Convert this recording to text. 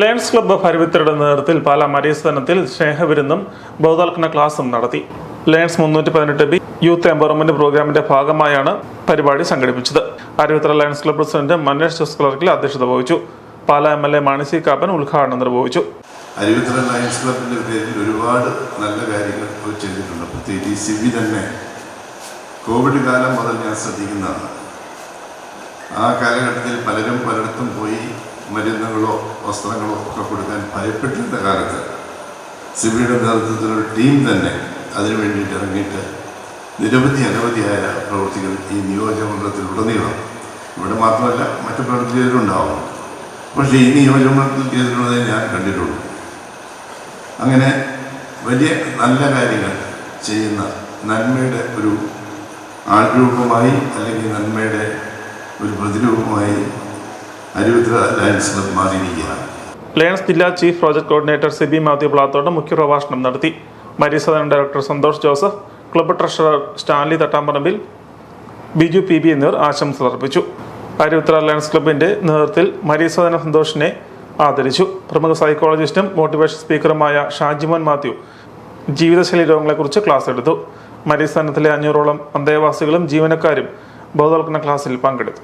Lions club ഹരിവിത്തരുടെ നേതൃത്വത്തിൽ പാലാ മരീസനത്തിൽ സ്നേഹവിരുന്നും ബോധവൽക്കരണ ക്ലാസും നടത്തി. ലയൺസ് മുന്നൂറ്റി പതിനെട്ട് ബി യൂത്ത് എംപവർമെന്റ് പ്രോഗ്രാമിന്റെ ഭാഗമായാണ് പരിപാടി സംഘടിപ്പിച്ചത്. Aruvithura Lions Club president Manesh Jose ക്ലർക്കിൽ അധ്യക്ഷത വഹിച്ചു. Pala M L A Mani C Kappan ഉദ്ഘാടനം നിർവഹിച്ചു. അരുവിത്തറ ലയൺസ് ക്ലബിന്റെ പേരിൽ ഒരുപാട് നല്ല കാര്യങ്ങൾ ചെയ്തിട്ടുണ്ട്. പ്രത്യേകിച്ച് സിബി തന്നെ കോവിഡ് കാലം മുതൽ ഞാൻ ശ്രദ്ധിക്കുന്നതാണ്. ആ കാലഘട്ടത്തിൽ പലരും പലയിടത്തും പോയി മരുന്നുകളോ വസ്ത്രങ്ങളോ ഒക്കെ കൊടുക്കാൻ ഭയപ്പെട്ടിരുന്ന കാലത്ത് സിബിയുടെ നേതൃത്വത്തിലൊരു ടീം തന്നെ അതിനു വേണ്ടിയിട്ട് ഇറങ്ങിയിട്ട് നിരവധി അനവധിയായ പ്രവൃത്തികൾ ഈ നിയോജകമണ്ഡലത്തിൽ ഉടനീളം ഇവിടെ മാത്രമല്ല മറ്റു പ്രവൃത്തികളിലുണ്ടാവും പക്ഷേ ഈ നിയോജകമണ്ഡലത്തിൽ ചെയ്തിട്ടുള്ളതേ ഞാൻ കണ്ടിട്ടുള്ളൂ. അങ്ങനെ വലിയ നല്ല കാര്യങ്ങൾ ചെയ്യുന്ന നന്മയുടെ ഒരു ആൾരൂപമായി അല്ലെങ്കിൽ നന്മയുടെ ഒരു പ്രതിരൂപമായി ലയൺസ് ജില്ലാ chief project coordinator Sibi Mathew Plathottu മുഖ്യപ്രഭാഷണം നടത്തി. Mariasadan director Santhosh Joseph club treasurer Stanley Thattamparambil Biju P B എന്നിവർ ആശംസ അർപ്പിച്ചു. അരുവിത്ര ലയൺസ് ക്ലബിന്റെ നേതൃത്വത്തിൽ മരീസദന സന്തോഷിനെ ആദരിച്ചു. പ്രമുഖ സൈക്കോളജിസ്റ്റും മോട്ടിവേഷൻ സ്പീക്കറുമായ ഷാജിമോൻ മാത്യു ജീവിതശൈലി രോഗങ്ങളെക്കുറിച്ച് ക്ലാസ് എടുത്തു. മരീസദനത്തിലെ അഞ്ഞൂറോളം അന്തേവാസികളും ജീവനക്കാരും ബോധവൽക്കരണ ക്ലാസ്സിൽ പങ്കെടുത്തു.